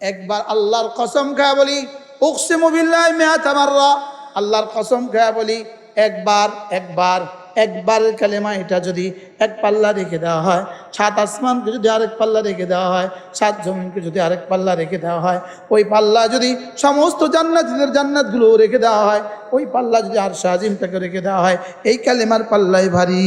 একবার আল্লাহর কসম খায় বলি, উকসিমু বিল্লাহি মিআতা মাররা। আল্লাহর কসম খায় বলি, একবার একবার একবার কালেমা এটা যদি এক পাল্লা রেখে দেওয়া হয়, সাত আসমানকে যদি আরেক পাল্লা রেখে দেওয়া হয়, সাত জমিনকে যদি আরেক পাল্লা রেখে দেওয়া হয়, ওই পাল্লা যদি সমস্ত জান্নাতীদের জান্নাতগুলো রেখে দেওয়া হয়, ওই পাল্লা যদি আর শাহিমটাকে রেখে দেওয়া হয়, এই কালেমার পাল্লাই ভারী।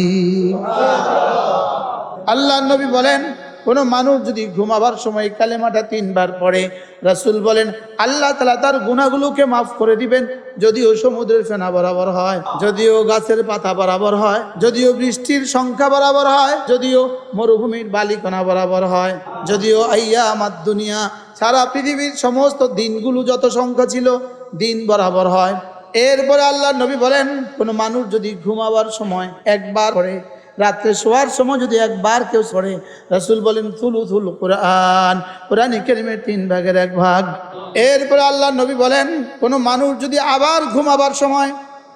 আল্লাহ নবী বলেন কোনো মানুষ যদি ঘুমাবার সময় কালেমাটা তিনবার পড়ে, রাসূল বলেন, আল্লাহ তালা তার গুণাগুলোকে মাফ করে দিবেন, যদিও সমুদ্রের ফেনা বরাবর হয়, যদিও গাছের পাতা বরাবর হয়, যদিও বৃষ্টির সংখ্যা বরাবর হয়, যদিও মরুভূমির বালিকণা বরাবর হয়, যদিও আইয়া আমার দুনিয়া, সারা পৃথিবীর সমস্ত দিনগুলো যত সংখ্যা ছিল, দিন বরাবর হয়। এরপরে আল্লাহ নবী বলেন, কোনো মানুষ যদি ঘুমাবার সময় একবার করে রাত্রে শোয়ার সময় যদি একবার কেউ পড়ে রাসূল বলেন থুলু থুল কোরআন কোরআন কেরিমের তিন ভাগের এক ভাগ। এরপরে আল্লাহ নবী বলেন, কোনো মানুষ যদি আবার ঘুমাবার সময়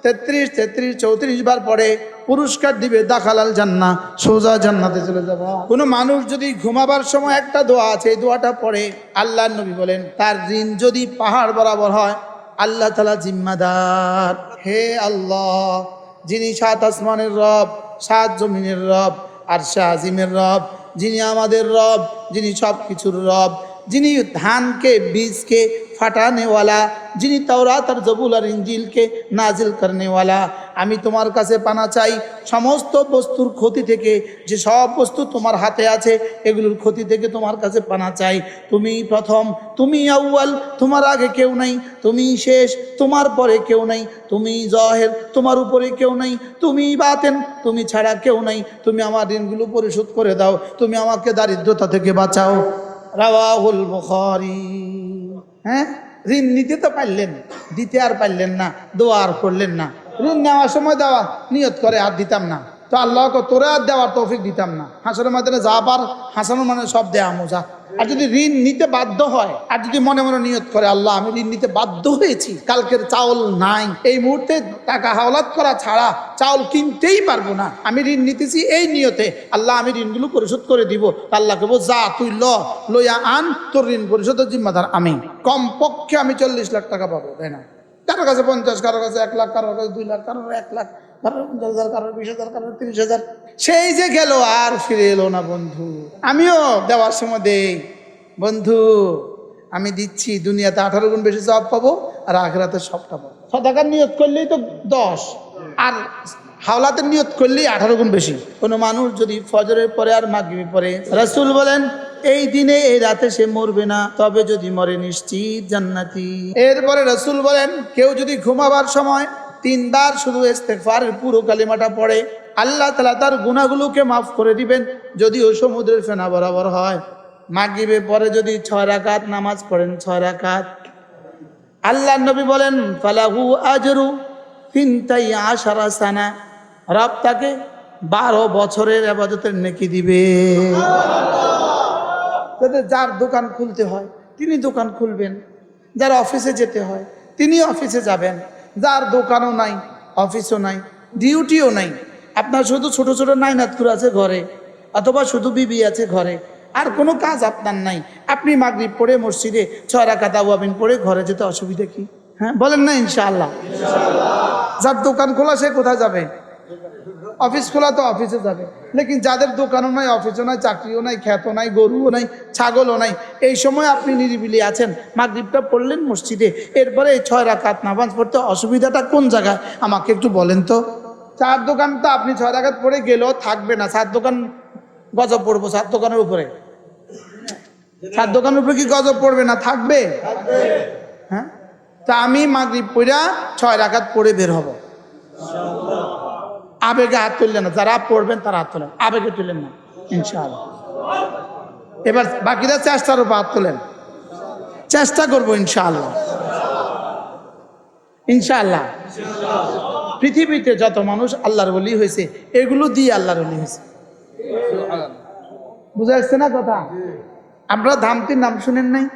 তেত্রিশ তেত্রিশ, চৌত্রিশ বার পড়ে, পুরস্কার দিবে দাখালাল জান্না সোজা জান্নাতে চলে যাব। কোনো মানুষ যদি ঘুমাবার সময় একটা দোয়া আছে, এই দোয়াটা পড়ে আল্লাহ নবী বলেন, তার ঋণ যদি পাহাড় বরাবর হয়, আল্লাহ তালা জিম্মাদার। হে আল্লাহ যিনি সাত আসমানের রব, সাত জমিনের রব, আর শাহ আজিমের রব, যিনি আমাদের রব, যিনি সব কিছুর রব যিনি ধানকে, বীজকে ফাটানেওয়ালা, যিনি তাওরাত আর জবুল আর ইঞ্জিলকে নাজিল করনেওয়ালা, আমি তোমার কাছে পানা চাই। সমস্ত বস্তুর ক্ষতি থেকে, যে সব বস্তু তোমার হাতে আছে, এগুলোর ক্ষতি থেকে তোমার কাছে পানা চাই। তুমি প্রথম, তুমি আউয়াল, তোমার আগে কেউ নাই। তুমি শেষ, তোমার পরে কেউ নাই। তুমি জহের, তোমার উপরে কেউ নাই। তুমি বাতেন, তুমি ছাড়া কেউ নাই। তুমি আমার ঋণগুলো পরিশোধ করে দাও। তুমি আমাকে দারিদ্রতা থেকে বাঁচাও। রাওয়াহুল বুখারি। হ্যাঁ? ঋণ নিতে তো পারলেন, দিতে আর পারলেন না, দোয়া আর করলেন না। ঋণ নেওয়ার সময় দেওয়া, নিয়ত করে আর দিতাম না। তো আল্লাহকে তোরে আর দেওয়ার তৌফিক দিতাম না। হাসানের মাধ্যমে যা পার হাসানোর মানে সব দেয়া মোজা। আর যদি ঋণ নিতে বাধ্য হয়, আর যদি মনে মনে নিয়ত করে, আল্লাহ, আমি ঋণ নিতে বাধ্য হয়েছি, কালকের চাউল নাই, এই মুহূর্তে টাকা হাওলাত করা ছাড়া চাউল কিনতেই পারব না। আমি ঋণ নিতেছি এই নিয়তে, আল্লাহ, আমি ঋণগুলো পরিশোধ করে দিব। আল্লাহ বল যা তুই ল, লইয়া আন, তোর ঋণ পরিশোধের জিম্মাদার আমি। কমপক্ষে আমি চল্লিশ লাখ টাকা পাবো, তাই না? কারও কাছে পঞ্চাশ কারও কাছে এক লাখ, কারোর কাছে দুই লাখ, কারোর এক লাখ, কারোর পঞ্চাশ হাজার, কারোর বিশ হাজার, কারোর তিরিশ হাজার। সেই যে গেল, আর ফিরে এলো না বন্ধু। আমিও দেওয়ার সময় দেই। বন্ধু, আমি দিচ্ছি, দুনিয়াতে আঠারো গুণ বেশি জব পাবো আর আখরাতে সবটা পাবো। সদাকার নিয়ত করলেই তো দশ, আর হাওলাতের নিয়ত করলেই আঠারো গুণ বেশি। কোনো মানুষ যদি ফজরের পরে আর মাগরিবের পরে, রাসূল বলেন এই দিনে, এই রাতে সে মরবে না। তবে যদি মরে নিশ্চিত জান্নাতি। এরপরে রসুল বলেন, কেউ যদি ঘুমাবার সময় তিনবার শুধু ইস্তেগফারের পুরো কালিমাটা পড়ে, আল্লাহ তালা তার গুণাগুলোকে মাফ করে দিবেন, যদিও সমুদ্রের ফেনা বরাবর হয়। মাগিবে পরে যদি ছয় রাকাত নামাজ পড়েন, ছয় রাকাত। আল্লাহ নবী বলেন, ফালাহু আজরু তিনটাই আশারা সানা। রব তাকে বারো বছরের আবাদতের নেকি দিবে। যাতে যার দোকান খুলতে হয়, তিনি দোকান খুলবেন। যার অফিসে যেতে হয়, তিনি অফিসে যাবেন। যার দোকানও নাই, অফিসও নাই, ডিউটিও নাই। আপনার শুধু ছোট ছোট নাইনাতকুর আছে ঘরে, অথবা শুধু বিবি আছে ঘরে। আর কোনো কাজ আপনার নাই। আপনি মাগরিব পড়ে মসজিদে ছয় রাখা দাওয়াবিন পড়ে ঘরে যেতে অসুবিধা কি? হ্যাঁ বলেন না ইনশাআল্লাহ। যার দোকান খোলা, সে কোথায় যাবে? অফিস খোলা তো অফিসে যাবে। লেকিন যাদের দোকানও নাই, অফিসও নাই, চাকরিও নাই, খ্যাতও নাই, গরুও নাই, ছাগলও নাই, এই সময় আপনি নিরিবিলি আছেন। মাগরিবটা পড়লেন মসজিদে, এরপরে এই ছয় রাকাত নামাজ পড়তে অসুবিধাটা কোন জায়গায়? আমাকে একটু বলেন তো। চার দোকান তো আপনি ছয় রাকাত পড়ে গেলেও থাকবে না। চার দোকান গজব পড়ব চার দোকানের উপরে। চার দোকানের উপরে কি গজব পড়বে না? থাকবে? হ্যাঁ? তা আমি মাগরিব পড়া ছয় রাকাত পড়ে বের হব। আবেগে হাত তুললেন না। যারা পড়বেন তারা হাত তোলেন। আবেগে তুলেন না, ইনশাআল্লাহ। এবার বাকিরা চেষ্টার উপর হাত তোলেন। চেষ্টা করব, ইনশাআল্লাহ। ইনশাআল্লাহ। পৃথিবীতে যত মানুষ আল্লাহর বলি হয়েছে, এগুলো দিয়ে আল্লাহর বলি হয়েছে। বুঝা যাচ্ছে না কথা? আপনারা ধামতির নাম শুনেন নাই?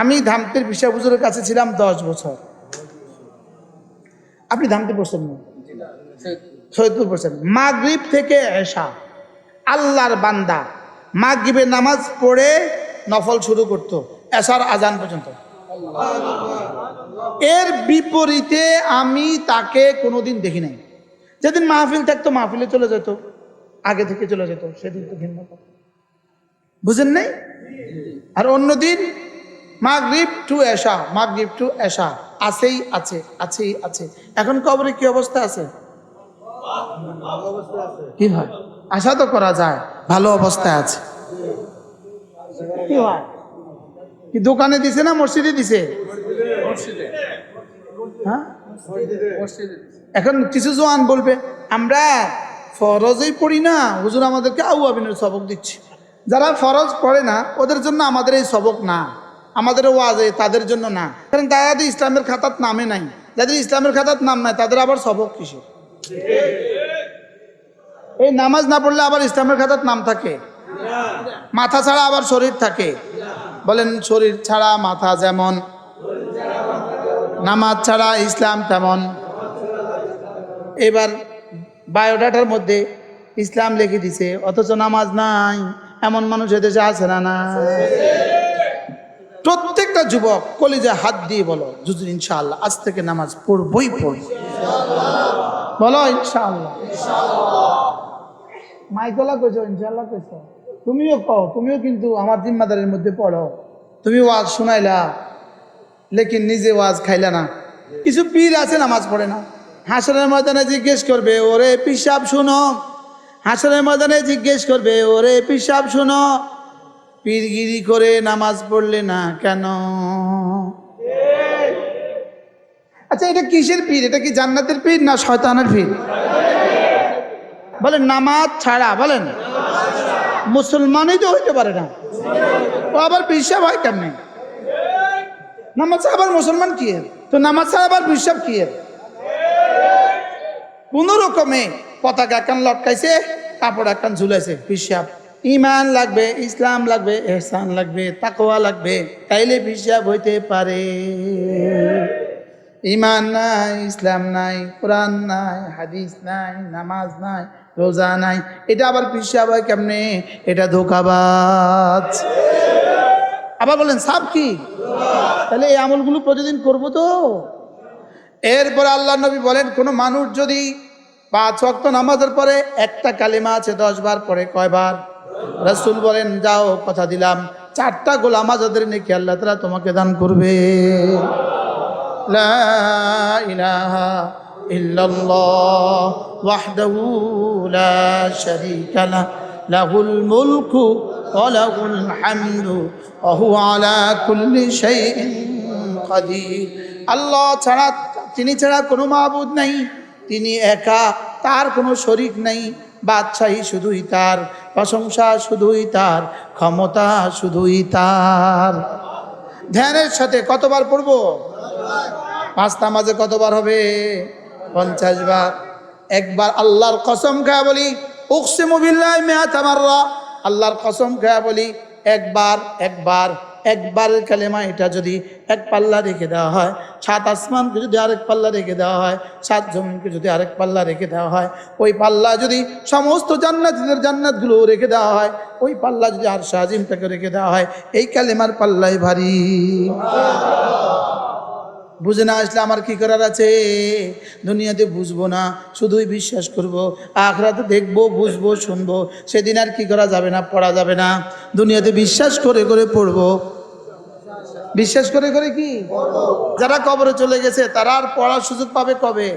আমি ধামতির বিষয় হুজুরের কাছে ছিলাম দশ বছর। আপনি ধামতি পড়ছেন না? সৈয়দপুর পড়ছেন মাগরিব থেকে এশা, আল্লাহর বান্দা মাগরিবের নামাজ পড়ে নফল শুরু করত এসার আজান পর্যন্ত। এর বিপরীতে আমি তাকে কোনোদিন দেখি নাই। যেদিন মাহফিল থাকতো, মাহফিলে চলে যেত, আগে থেকে চলে যেত, সেদিন তো ভিন্ন বুঝেন নাই? আর অন্যদিন, মাগরিব টু এশা, মাগরিব টু এশা, আছেই আছে আছেই আছে। এখন কবরে কি অবস্থা আছে? কি হয়? আশা তো করা যায় ভালো অবস্থায় আছে। কি হয়? কি দোকানে দিছে না মসজিদে দিছে? হ্যাঁ? এখন কিছু জোয়ান বলবে আমরা ফরজই পড়ি না হুজুর আমাদেরকে আউ আবিনের সবক দিচ্ছে। যারা ফরজ পড়ে না ওদের জন্য আমাদের এই সবক না। আমাদের ওয়াজে তাদের জন্য না। কারণ তারা ইসলামের খাতাত নামে নাই যাদের ইসলামের খাতাত নাম নাই তাদের আবার সবক কিসের? এই নামাজ না পড়লে আবার ইসলামের খাতাত নাম থাকে। মাথা ছাড়া আবার শরীর থাকে। বলেন শরীর ছাড়া মাথা যেমন, নামাজ ছাড়া ইসলাম তেমন। এবার বায়োডাটার মধ্যে ইসলাম লিখে দিছে, অথচ নামাজ নাই, এমন মানুষ এদেশে আছে না না প্রত্যেকটা যুবক কলিজে হাত দিয়ে বলো জুজুর ইনশাআল্লাহ, আজ থেকে নামাজ পড়বই পড়ব। বলো, ইনশাআল্লাহ। মাইকলা কইছো, ইনশাআল্লাহ কইছো। তুমিও কও, তুমিও কিন্তু আমার জিম্মাদারির মধ্যে পড়ো। তুমি ওয়াজ শুনাইলা, লেকিন নিজে ওয়াজ খাইলা না। কিছু পীর আছে, নামাজ পড়ে না। হাসনের ময়দানে জিজ্ঞেস করবে, ওরে পিসাব শুনো। হাসনের ময়দানে জিজ্ঞেস করবে, ওরে পিসাব শুনো? পীরগিরি করে নামাজ পড়লে না কেন? আচ্ছা এটা কিসের পীর? এটা কি জান্নাতের পীর না শয়তানের পীর? বলেন, নামাজ ছাড়া, বলেন। মুসলমানই তো হইতে পারে না। ও আবার পিসাব হয় কেমনে? নামাজ আবার মুসলমান কি? তো নামাজ ছাড়া আবার পিসাব কি? কোন রকমে পতাকা কান লটকাইছে, কাপড় একখান ঝুলাইছে পিসাব ইমান লাগবে, ইসলাম লাগবে, এহসান লাগবে তাকোয়া লাগবে, তাইলে পিসাব হইতে পারে। ইমান নাই, ইসলাম নাই, কোরআন নাই, হাদিস নাই, নামাজ নাই, রোজা নাই। এটা আবার পিসাব আবার কেমনে? এটা ধোকাবাজ। আবার বলেন সাপ কি? তাহলে এই আমলগুলো প্রতিদিন করব তো। এরপরে আল্লাহ নবী বলেন, কোনো মানুষ যদি পাঁচ ওয়াক্ত নামাজের পরে একটা কালিমা আছে দশ বার পরে কয়বার? রসুল বলেন, যাও, কথা দিলাম, চারটা গোলাম আজাদের নাকি আল্লাহ তারা তোমাকে দান করবে। লা ইলাহা ইল্লাল্লাহ ওয়াহদাহু লা শারীকা লাহ লাহুল মুলকু ওয়া লাহুল হামদু ওয়া হুয়া আলা কুল্লি শাইইন কাদির। ছাড়া, তিনি ছাড়া কোনো মাবুদ নাই, তিনি একা, তার কোনো শরিক নাই, বাদশাহী শুধুই তার, প্রশংসা শুধুই তার, ক্ষমতা শুধুই তার। ধ্যানের সাথে কতবার পড়ব? পাঁচটা মাঝে কতবার হবে? পঞ্চাশ বার। একবার আল্লাহর কসম খায়া বলি উকসে মুবিল্লাহ মেয়া তামাররা আল্লাহর কসম খায়া বলি, একবার একবার। একবারের কালেমা এটা যদি এক পাল্লা রেখে দেওয়া হয়, সাত আসমানকে যদি আরেক পাল্লা রেখে দেওয়া হয়, সাত জমিনকে যদি আরেক পাল্লা রেখে দেওয়া হয়, ওই পাল্লা যদি সমস্ত জান্নাতিদের জান্নাতগুলো রেখে দেওয়া হয়, ওই পাল্লা যদি আর শাহিমটাকে রেখে দেওয়া হয়, এই কালেমার পাল্লাই ভারী। বুঝে না আসলে আমার কি করার আছে? দুনিয়াতে বুঝব না, শুধুই বিশ্বাস করব। আখরাতে দেখব, বুঝব, শুনব। সেদিন আর কি করা যাবে না, পড়া যাবে না। দুনিয়াতে বিশ্বাস করে করে পড়ব। বিশ্বাস করে করে কি? যারা কবরে চলে গেছে, তারা আর পড়ার সুযোগ পাবে কবে?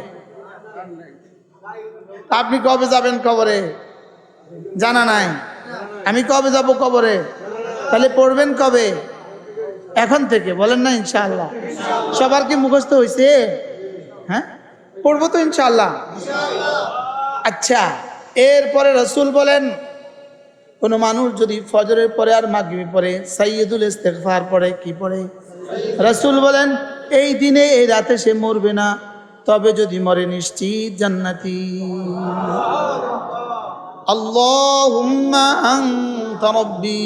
আপনি কবে যাবেন কবরে? জানা নাই। আমি কবে যাব কবরে? তাহলে পড়বেন কবে? এখন থেকে, বলেন না ইনশাআল্লাহ। সবার কি মুখস্থ হয়েছে হ্যাঁ? পড়ব তো ইনশাআল্লাহ। আচ্ছা এরপরে রসুল বলেন, কোনো মানুষ যদি ফজরের পরে আর মাগরিবের পরে সাইয়দুল ইস্তেগফার পড়ে, কি পড়ে? রসুল বলেন, এই দিনে, এই রাতে সে মরবে না, তবে যদি মরে নিশ্চিত জান্নাতি। আল্লাহুম্মা আনতা রব্বি।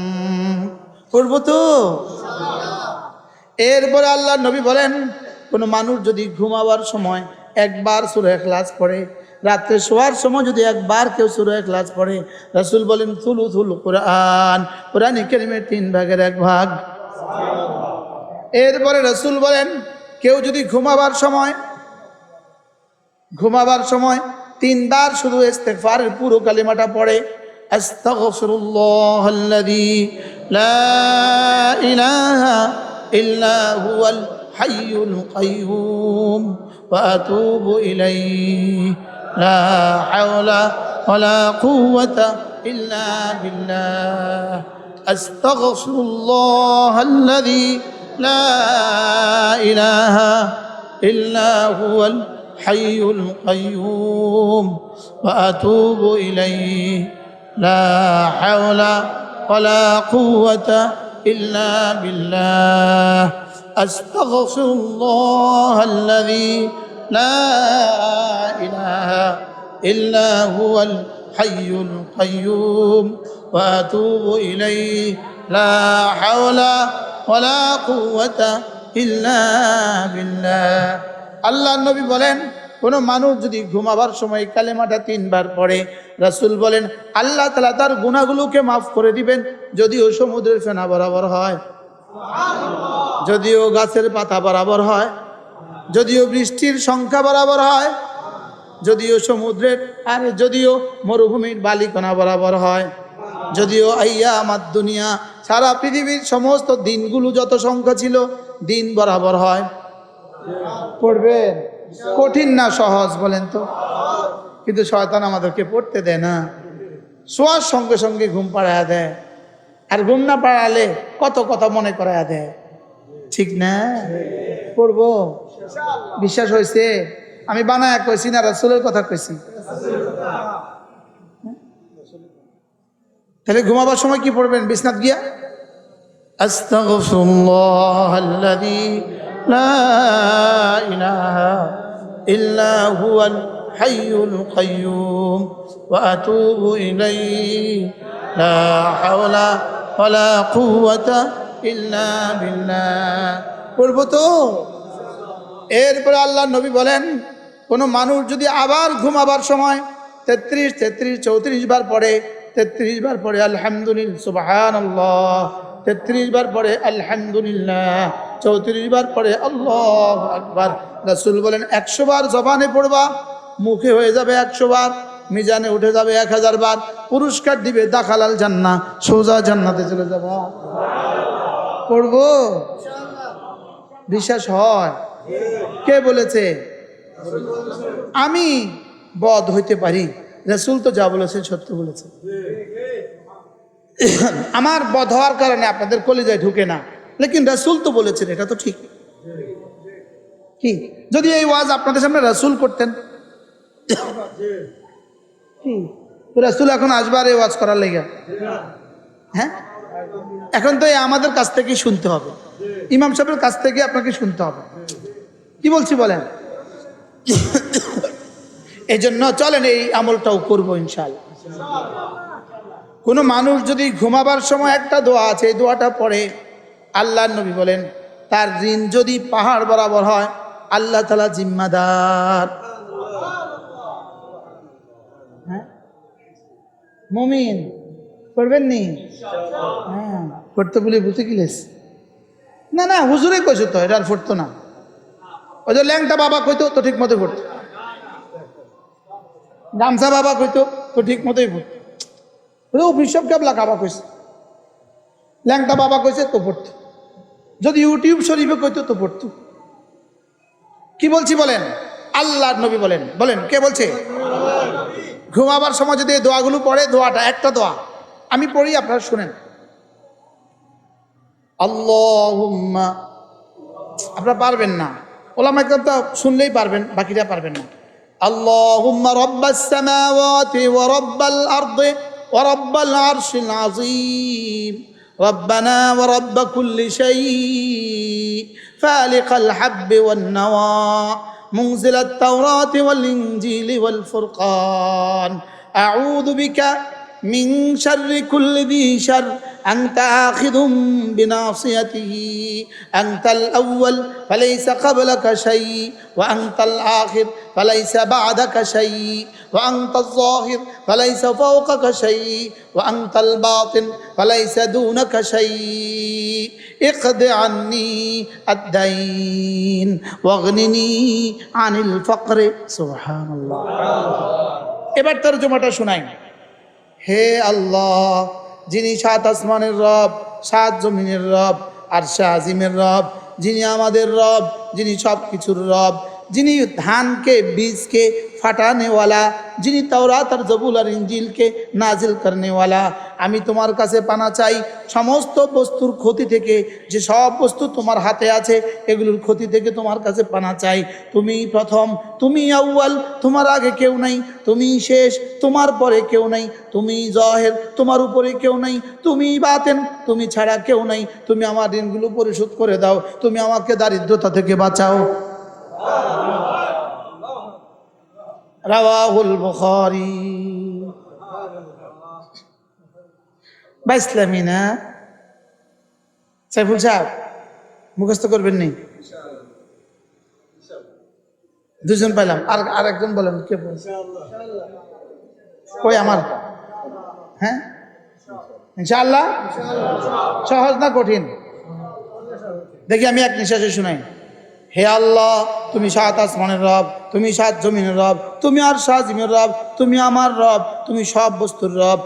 করব তো? এরপরে আল্লাহ নবী বলেন, কোনো মানুষ যদি ঘুমাবার সময় একবার সুরে ক্লাস পড়ে রাত্রে শোয়ার সময় যদি একবার কেউ সুরে ক্লাস পড়ে, রাসুল বলেন থুলু থুল কোরআন কোরআন কেরিমের তিন ভাগের এক ভাগ। এরপরে রসুল বলেন, কেউ যদি ঘুমাবার সময় ঘুমাবার সময় তিনবার শুধু ইস্তেগফারের পুরো কালিমাটা পড়ে لا إله إلا هو الحي القيوم وأتوب إليه. لا حول ولا قوة إلا بالله. أستغفر الله الذي لا إله إلا هو الحي القيوم وأتوب إليه. لا حول ولا قوة إلا بالله أستغفر الله الذي لا إله إلا هو الحي القيوم وأتوب إليه لا حول ولا قوة إلا بالله আল্লাহ নবী বলেন কোনো মানুষ যদি ঘুমাবার সময় কালেমাটা তিনবার পড়ে, রাসূল বলেন, আল্লাহ তালা তার গুণাগুলোকে মাফ করে দিবেন, যদিও সমুদ্রের ফেনা বরাবর হয়। যদিও গাছের পাতা বরাবর হয়। যদিও বৃষ্টির সংখ্যা বরাবর হয়। যদিও সমুদ্রের, আর যদিও মরুভূমির বালিকণা বরাবর হয়। যদিও আইয়া আমার দুনিয়া, সারা পৃথিবীর সমস্ত দিনগুলো যত সংখ্যা ছিল, দিন বরাবর হয়। পড়বেন? কঠিন না, সহজ বলেন তো। কিন্তু শয়তান আমাদেরকে পড়তে দেয় না। শোয়ার সঙ্গে সঙ্গে ঘুম পাড়ায় দেয়। আর ঘুম না পাড়ালে কত কথা মনে করায় দেয়। ঠিক না? পড়ব? বিশ্বাস হয়েছে আমি বানায় কইছি না, রাসুলের কথা কইছি। তাহলে ঘুমাবার সময় কি পড়বেন? বিছনাথ গিয়া? আস্তাগফিরুল্লাহ ইল্লা হুয়াল হাইয়ুল কাইয়্যুম ওয়া আতুবু ইলাইহি। লা হাওলা ওয়ালা কুওয়াতা ইল্লা বিল্লাহ। পড়ব তো? এরপরে আল্লাহ নবী বলেন, কোনো মানুষ যদি আবার ঘুমাবার সময় তেত্রিশ তেত্রিশ, চৌত্রিশ বার পড়ে, তেত্রিশ বার পড়ে আলহামদুলিল্লাহ সুবাহান আল্লাহ তেত্রিশ বার পড়ে আলহামদুলিল্লাহ চৌত্রিশ বার পরে আল্লাহ আকবার। রাসুল বলেন, একশো বার জবানে পড়বা, মুখে হয়ে যাবে একশো বার, মিজানে উঠে যাবে এক হাজার বার, পুরস্কার দিবে দাখালাল জান্না সোজা জান্নাতে চলে যাব। পড়ব? বিশ্বাস হয়? কে বলেছে? আমি বধ হইতে পারি। রসুল তো যা বলেছেন সত্য বলেছে আমার বধ হওয়ার কারণে আপনাদের কলিজায় ঢুকে না। লেকিন রসুল তো বলেছেন, এটা তো ঠিক। কি? যদি এই ওয়াজ আপনাদের সামনে রসুল করতেন। রসুল এখন আসবার এই ওয়াজ করার লেগে। হ্যাঁ? এখন তো আমাদের কাছ থেকেই শুনতে হবে। ইমাম সাহেবের কাছ থেকে আপনাকে শুনতে হবে। কি বলছি বলেন? এই জন্য চলেন এই আমলটাও করব ইনশাল কোনো মানুষ যদি ঘুমাবার সময় একটা দোয়া আছে, এই দোয়াটা পড়ে আল্লাহ নবী বলেন, তার ঋণ যদি পাহাড় বরাবর হয়, আল্লাহ তালা জিম্মাদার। হ্যাঁ? মুমিন। করবেন নি হ্যাঁ। পড়তে বলে বুঝে গিলেস না না, হুজুরে কইছো তো, এটা আর ফুটতো না। ওই যে ল্যাংটা বাবা কইতো, তো ঠিক মতো ফুটতো গামছা বাবা কইতো, তো ঠিক মতোই ফুটতো ও বিশপ কেবলা কাবা কইছে। ল্যাংটা বাবা কইছে, তো পড়তো। যদি ইউটিউব শরীফে কইতো তো পড়তো কি বলছি বলেন আল্লাহ নবী বলেন বলেন কে বলছে ঘুমাবার সময় যদি এই দোয়াগুলো পড়ে দোয়াটা একটা দোয়া আমি পড়ি আপনারা শুনেন আল্লাহুম্মা আপনারা পারবেন না ওলামা একদম তো শুনলেই পারবেন বাকিটা পারবেন না اللهم رب السماوات ورب الأرض ورب العرش العظيم ربنا ورب كل شيء. فالق الحب والنوى منزل التوراة والإنجيل والفرقان. أعوذ بك من شر كل ذي شر أنت آخذ بناصيته أنت الأول فليس قبلك شيء وأنت الآخر فليس بعدك شيء وأنت الظاهر فليس فوقك شيء وأنت الباطن فليس دونك شيء اقض عني الدين واغنني عن الفقر سبحان الله এবার তর্জমাটা শোনাই হে আল্লাহ, যিনি সাত আসমানের রব, সাত জমিনের রব, আর শাহ আজিমের রব, যিনি আমাদের রব, যিনি সব কিছুর রব, যিনি ধানকে, বীজকে ফাটানেওয়ালা, যিনি তাওরাত আর জবুল আর ইঞ্জিলকে নাজিল করনেওয়ালা আমি তোমার কাছে পানা চাই। সমস্ত বস্তুর ক্ষতি থেকে, যে সব বস্তু তোমার হাতে আছে, এগুলোর ক্ষতি থেকে তোমার কাছে পানা চাই। তুমি প্রথম, তুমি আউয়াল, তোমার আগে কেউ নাই। তুমি শেষ, তোমার পরে কেউ নাই। তুমি জহের, তোমার উপরে কেউ নাই। তুমি বাতেন, তুমি ছাড়া কেউ নাই। তুমি আমার ঋণগুলো পরিশোধ করে দাও। তুমি আমাকে দারিদ্রতা থেকে বাঁচাও। রাওয়াহুল বুখারী। বা ইসলামী না? সাইফুল সাহেব, মুখস্থ করবেন নি? দুজন পাইলাম। আর আর একজন বলেন, কে? কই আমার? হ্যাঁ? ইনশাআল্লাহ? সহজ না কঠিন? দেখি আমি এক নিঃশ্বাসে শুনাই। হে আল্লাহ, তুমি সাত আসমানের রব, তুমি সাত জমিনের রব, তুমি আর সাত জিমের রব, তুমি আমার রব, তুমি সব বস্তুর রব।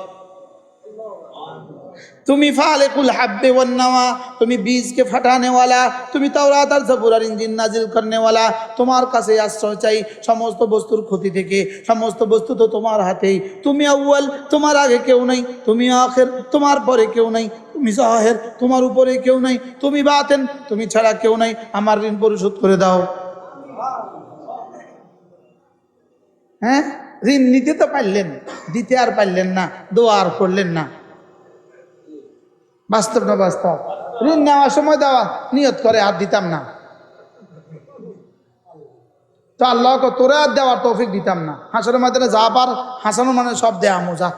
তুমি ফালেকুল হাব্বে ওয়ান্নাওয়া তুমি বীজকে ফাটানেওয়ালা, তুমি তাওরাত আর জাবুর ইঞ্জিন নাজিল করনেওয়ালা, তোমার কাছে আশ্রয় চাই সমস্ত বস্তুর ক্ষতি থেকে, সমস্ত বস্তু তো তোমার হাতেই। তুমি আউয়াল, তোমার আগে কেউ নাই, তুমি আখের, তোমার পরে কেউ নাই, তুমি জাহের, তোমার উপরে কেউ নাই, তুমি বাতেন, তুমি ছাড়া কেউ নাই, আমার ঋণ পরিশোধ করে দাও। হ্যাঁ? ঋণ নিতে তো পারলেন, দিতে আর পারলেন না, দোয়া আর করলেন না। বাস্তব না বাস্তব? ঋণ নেওয়ার সময় দেওয়া, নিয়ত করে আর দিতাম না। তো আল্লাহকে তোরে আর দেওয়ার তৌফিক দিতাম না। হাসানোর মাধ্যমে যা পার, হাসানো মানে সব দেয়া, মোজা।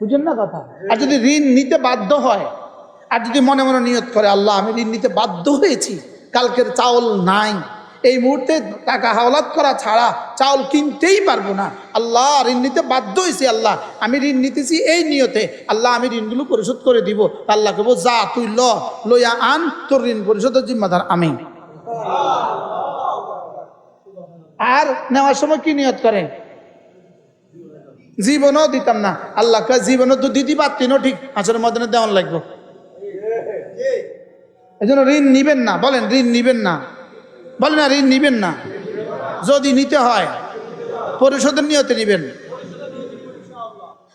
বুঝেন না কথা? আর যদি ঋণ নিতে বাধ্য হয়, আর যদি মনে মনে নিয়ত করে, আল্লাহ আমি ঋণ নিতে বাধ্য হয়েছি, কালকের চাউল নাই এই মুহূর্তে টাকা হাওলাত করা ছাড়া চাউল কিনতেই পারব না। আল্লাহ ঋণ নিতে বাধ্য হয়েছি আল্লাহ। আমি ঋণ নিতেছি এই নিয়তে। আল্লাহ আমি ঋণগুলো পরিশোধ করে দিব। আল্লাহকে বল যা তুই ল, লইয়া আন, তোর ঋণ পরিশোধের জিম্মাদার আমি। আর নেওয়ার সময় কি নিয়ত করেন? জীবনও দিতাম না। আল্লাহকে জীবনও তো দিতে পারতিনও ঠিক আসলে মদনে দেওয়ান লাগবো। এই জন্য ঋণ নিবেন না, বলেন, ঋণ নিবেন না। বলেন না ঋণ নিবেন না। যদি নিতে হয়, পরিশোধের নিয়তে নিবেন।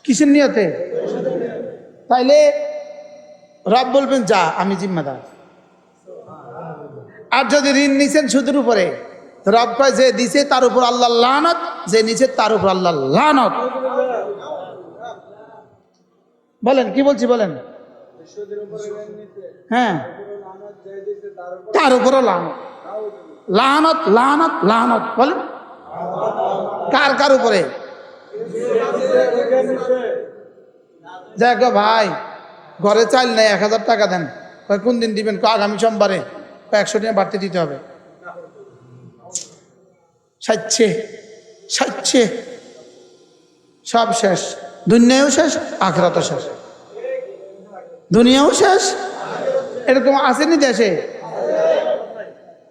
কিসের নিয়তে? তাইলে রব বলবেন, যা, আমি জিম্মাদার। আর যদি ঋণ নিছেন সুদের উপরে, রব কয়, যে দিছে, তার উপর আল্লাহ লানত, যে নিছে, তার উপর আল্লাহ লানত। বলেন, কি বলছি বলেন? হ্যাঁ। তার উপরও লানত। লানত লানত লানত, বলেন। কার কার উপরে? দেখ ভাই, ঘরে চাইল নেই, এক হাজার টাকা দেন। কোন দিন দিবেন? আগামী সোমবারে। একশো টাকা বাড়তি দিতে হবে। সাচ্ছে সাচ্ছে। সব শেষ। দুনিয়াও শেষ, আখরাতও শেষ। দুনিয়াও শেষ। এরকম আসেনি দেশে?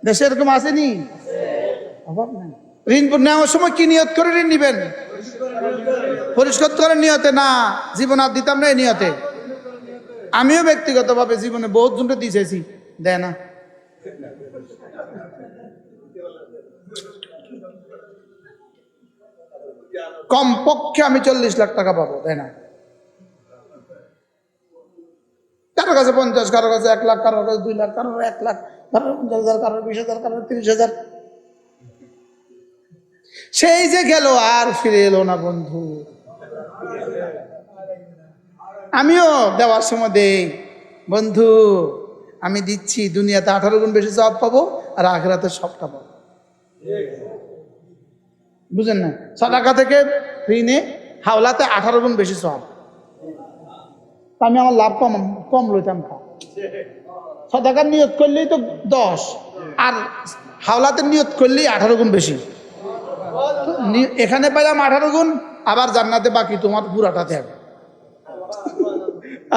দেশে এরকম আসেনি? ঋণ নেওয়ার সময় কি নিয়ত করে ঋণ নিবেন? পরিষ্কার করে নিয়তে? না, জীবন আর দিতাম না এই নিয়তে। আমিও ব্যক্তিগতভাবে জীবনে বহুত জনকে দিয়েছি। দেয় না। কমপক্ষে আমি চল্লিশ লাখ টাকা পাবো তাই না। কারোর কাছে পঞ্চাশ কারোর কাছে এক লাখ কারোর কাছে দুই লাখ কারোর এক লাখ। কারোর পঞ্চাশ হাজার কারোর বিশ হাজার কারোর তিরিশ হাজার। সেই যে গেল, আর ফিরে এলো না বন্ধু। আমিও দেওয়ার সময় দেই। বন্ধু, আমি দিচ্ছি, দুনিয়াতে আঠারো গুণ বেশি সব পাবো আর আখেরাতে সবটা পাবো। বুঝেন না? সদাকা থেকে ঋণে হাওলাতে আঠারো গুণ বেশি সব আমি আমার লাভ কম কম লইতাম খা। সদাকার নিয়ত করলেই তো দশ, আর হাওলাতে নিয়ত করলেই আঠারো গুণ বেশি। এখানে পাইলাম আঠারো গুণ, আবার জান্নাতে বাকি, তোমার পুরাটা থাকবে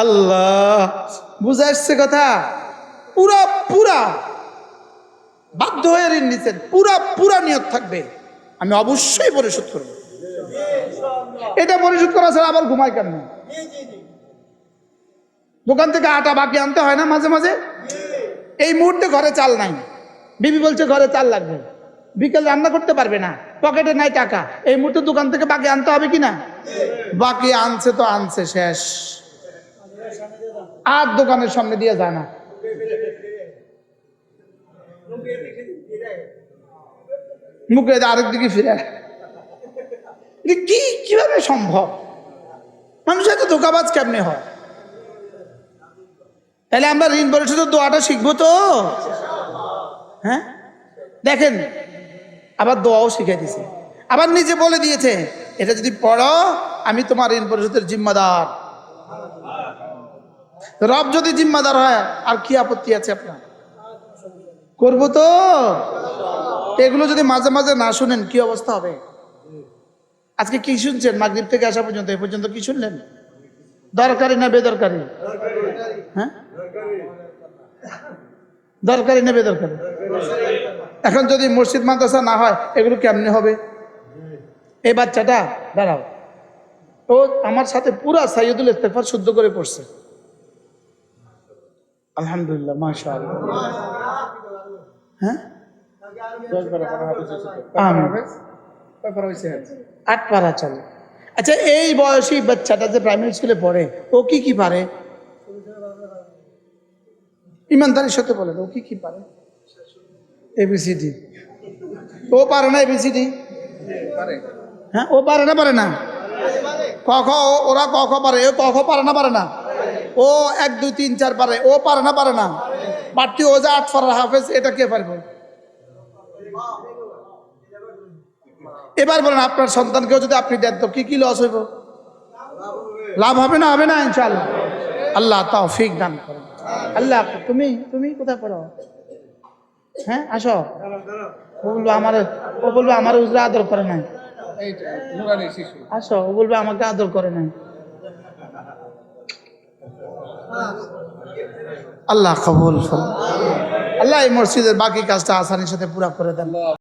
আল্লাহ, বুঝা এসছে কথা? পুরা পুরা, বাধ্য হয়ে ঋণ নিচ্ছেন, পুরা পুরা নিয়ত থাকবে। আমি অবশ্যই পরিশোধ করব। এটা পরিশোধ করা ছাড়া আবার ঘুমাই কেন দোকান থেকে আটা বাকি আনতে হয় না মাঝে মাঝে? এই মুহূর্তে ঘরে চাল নাই। বিবি বলছে, ঘরে চাল লাগবে। বিকেল রান্না করতে পারবে না। পকেটে নাই টাকা। এই মুহূর্তে দোকান থেকে বাকি আনতে হবে কি না? বাকি আনছে তো আনছে, শেষ। আর দোকানের সামনে দিয়ে যায় না। মুখে আরেক দিকে ফিরে কি? কীভাবে সম্ভব? মানুষ এত ধোকাবাজ কেমনে হয়? তাহলে আমরা ঋণ পরিশোধের দোয়াটা শিখব তো? হ্যাঁ? দেখেন, আবার দোয়াও শিখে দিছে। আবার নিজে বলে দিয়েছে, এটা যদি পড়ো, আমি তোমার ঋণ পরিশোধের জিম্মাদার। রব যদি জিম্মাদার হয়, আর কি আপত্তি আছে আপনার? করব তো? এগুলো যদি মাঝে মাঝে না শুনেন, কি অবস্থা হবে? আজকে কি শুনছেন? মাগরীব থেকে আসা পর্যন্ত, এ পর্যন্ত কি শুনলেন? দরকারি না বেদরকারি? হ্যাঁ? দরকারি না বেদরকারি? এখন যদি মসজিদ মাদ্রাসা না হয়, এগুলো কেমনে হবে? এই বাচ্চাটা, দাঁড়াও। ও আমার সাথে পুরা সাইয়দুল ইস্তেফার শুদ্ধ করে পড়ছে। আলহামদুলিল্লাহ মাশা হ্যাঁ? আট পারা চলে। আচ্ছা এই বয়সী বাচ্চাটা যে প্রাইমারি স্কুলে পড়ে, ও কি কি পারে? ইমানদারির সাথে বলেন ও কি কি পারে? এবিসিডি ও পারে না এবিসিডি হ্যাঁ ও পারে না পারে না। ক খ ও- ওরা ক খ পারে ও ক খ পারে না পারে না। ও এক দুই তিন চার পারে ও পারে না পারে না। বাড়তি ও যে আট পারার হাফেজ এটা কে পারবে এবার বলেন আপনার সন্তানকেও যদি আপনি দেন তো কি কি লস হইব? লাভ হবে না হবে না ইনশাল্লাহ আল্লাহ তৌফিক দান করেন। আল্লাহ তুমি তুমি কোথায় পড়ো? হ্যাঁ আসো। ও বলব আমার ও বলব আমার উজরা আদর করে নাই। আসো ও বলবে আমাকে আদর করে নাই। আল্লাহ কবুল করুন। আল্লাহ এই মসজিদের বাকি কাজটা আসানির সাথে পুরা করে দেন।